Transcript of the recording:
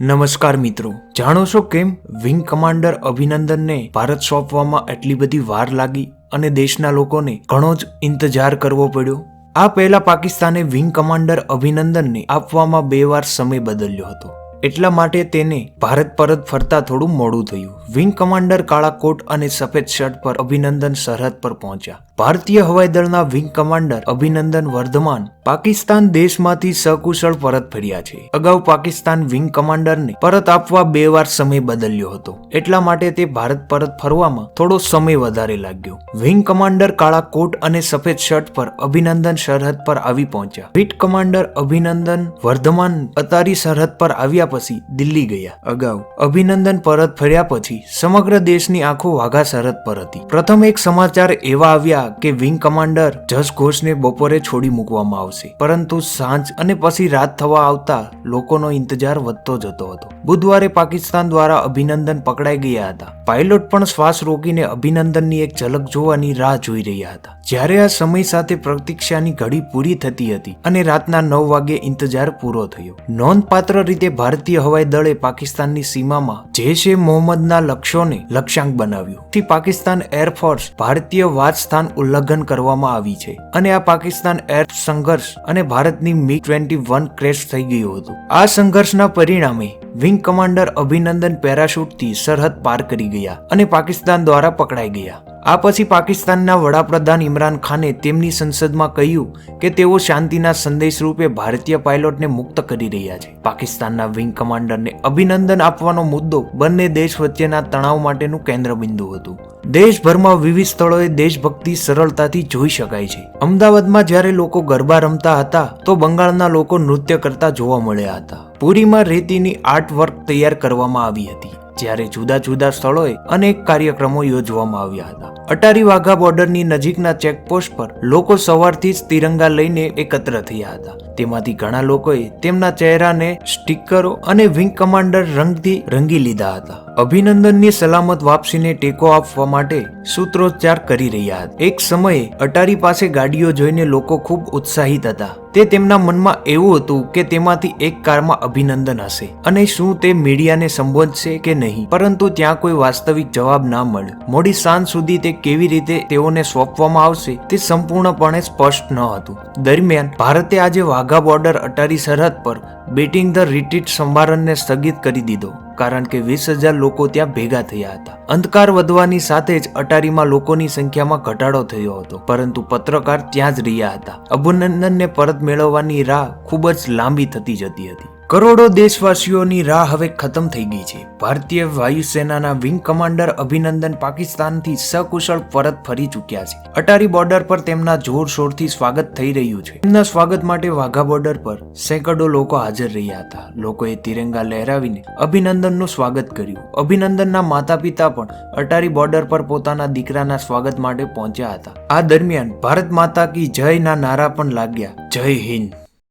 નમસ્કાર મિત્રો. જાણો છો કેમ? વિંગ કમાન્ડર અભિનંદનને ભારત સોંપવામાં એટલી બધી વાર લાગી અને દેશના લોકોને ઘણો જ ઇંતજાર કરવો પડ્યો. આ પહેલા પાકિસ્તાને વિંગ કમાન્ડર અભિનંદનને આપવામાં બે વાર સમય બદલ્યો હતો. એટલા માટે તેને ભારત પરત ફરતા થોડું મોડું થયું. વિંગ કમાન્ડર કાળા કોટ અને સફેદ શર્ટ પર અભિનંદન સરહદ પર પહોંચ્યા. ભારતીય હવાઈ દળના વિંગ કમાન્ડર અભિનંદન વર્ધમાન પાકિસ્તાન દેશમાંથી સકુશળ પરત ફર્યા છે. અગાઉ પાકિસ્તાન વિંગ કમાન્ડરને પરત આપવા બે વાર સમય બદલ્યો હતો. એટલા માટે તે ભારત પરત ફરવામાં થોડો સમય વધારે લાગ્યો. વિંગ કમાન્ડર કાળા કોટ અને સફેદ શર્ટ પર અભિનંદન સરહદ પર આવી પહોંચ્યા. વિટ કમાન્ડર અભિનંદન વર્ધમાન અતારી સરહદ પર આવ્યા પછી દિલ્હી ગયા. અગાઉ અભિનંદન પરત ફર્યા પછી સમગ્ર દેશની આંખો વાઘા સરહદ પર હતી. પ્રથમ એક સમાચાર એવા આવ્યા કે વિંગ કમાન્ડર જસ ઘોષને બપોરે છોડી મૂકવામાં આવશે. પરંતુ સાંજ અને પછી રાત થવા આવતા લોકોનો ઇંતજાર વધતો જતો હતો. બુધવારે પાકિસ્તાન દ્વારા અભિનંદન પકડાઈ ગયા હતા. પાયલોટ પણ શ્વાસ રોકીને અભિનંદનની એક ઝલક જોવાની રાહ જોઈ રહ્યા હતા. જ્યારે આ સમય સાથે પ્રતીક્ષાની ઘડી પૂરી થતી હતી અને રાતના નવ વાગે ઇંતજાર પૂરો થયો. નોંધપાત્ર રીતે ભારતીય હવાઈ દળે પાકિસ્તાનની સીમામાં જૈશ એ મોહમ્મદના લક્ષ્યોને લક્ષ્યાંક બનાવ્યું. પાકિસ્તાન એરફોર્સ ભારતીય વાત સ્થાન ઉલ્લંઘન કરવામાં આવી છે. અને આ પાકિસ્તાન એર સંઘર્ષ અને ભારતની મિગ ટ્વેન્ટી વન ક્રેશ થઈ ગયું હતું. આ સંઘર્ષના પરિણામે વિંગ કમાન્ડર અભિનંદન પેરાશૂટથી સરહદ પાર કરી ગયા અને પાકિસ્તાન દ્વારા પકડાઈ ગયા. આ પછી પાકિસ્તાનના વડાપ્રધાન ઇમરાન ખાને તેમની સંસદમાં કહ્યું કે તેઓ શાંતિના સંદેશ રૂપે ભારતીય પાયલોટને મુક્ત કરી રહ્યા છે. પાકિસ્તાનના વિંગ કમાન્ડરને અભિનંદન આપવાનો મુદ્દો બંને દેશ વચ્ચેના તણાવ માટેનું કેન્દ્રબિંદુ હતું. દેશભરમાં વિવિધ સ્થળોએ દેશભક્તિ સરળતાથી જોઈ શકાય છે. અમદાવાદમાં જ્યારે લોકો ગરબા રમતા હતા, તો બંગાળના લોકો નૃત્ય કરતા જોવા મળ્યા હતા. પુરીમાં રેતીની આર્ટ વર્ક તૈયાર કરવામાં આવી હતી, જ્યારે જુદા જુદા સ્થળોએ અનેક કાર્યક્રમો યોજવામાં આવ્યા હતા. અટારી વાઘા બોર્ડરની નજીકના ચેકપોસ્ટ પર લોકો સવારથી જ તિરંગા લઈને એકત્ર થયા હતા. તેમાંથી ઘણા લોકોએ તેમના ચહેરાને સ્ટીકરો અને વિંગ કમાન્ડર રંગથી રંગી લીધા હતા. અભિનંદનની સલામત વાપસીને ટેકો આપવા માટે સૂત્રોચ્ચાર કરી રહ્યા હતા. એક સમયે અટારી પાસે ગાડીઓ જોઈને લોકો ખૂબ ઉત્સાહિત હતા. તે તેમના મનમાં એવું હતું કે તેમાંથી એક કારમાં અભિનંદન હશે અને શું તે મીડિયાને સંબોધશે કે નહીં. પરંતુ ત્યાં કોઈ વાસ્તવિક જવાબ ના મળ્યો. મોડી સાંજ સુધી તે કેવી રીતે તેઓને સોંપવામાં આવશે તે સંપૂર્ણપણે સ્પષ્ટ ન હતું. દરમિયાન ભારતે આજે વાઘા બોર્ડર અટારી સરહદ પર બેટિંગ ધ રિટ્રીટ સંભારણને સ્થગિત કરી દીધો. કારણ કે વીસ હજાર લોકો ત્યાં ભેગા થયા હતા. અંધકાર વધવાની સાથે જ અટારીમાં લોકોની સંખ્યામાં ઘટાડો થયો હતો. પરંતુ પત્રકાર ત્યાં જ રહ્યા હતા. અભિનંદનને પરત મેળવવાની રાહ ખૂબ જ લાંબી થતી જતી હતી. કરોડો દેશવાસીઓની રાહ હવે ખતમ થઈ ગઈ છે. ભારતીય વાયુસેનાના વિંગ કમાન્ડર અભિનંદન પાકિસ્તાનથી સકુશળ પરત ફરી ચૂક્યા છે. અટારી બોર્ડર પર તેમના જોરશોરથી સ્વાગત થઈ રહ્યું છે. તેમના સ્વાગત માટે વાઘા બોર્ડર પર સેંકડો લોકો હાજર રહ્યા હતા. લોકોએ તિરંગા લહેરાવીને અભિનંદનનું સ્વાગત કર્યું. અભિનંદનના માતા પિતા પણ અટારી બોર્ડર પર પોતાના દીકરાના સ્વાગત માટે પહોંચ્યા હતા. આ દરમિયાન ભારત માતા કી જયના નારા પણ લાગ્યા. જય હિન્દ.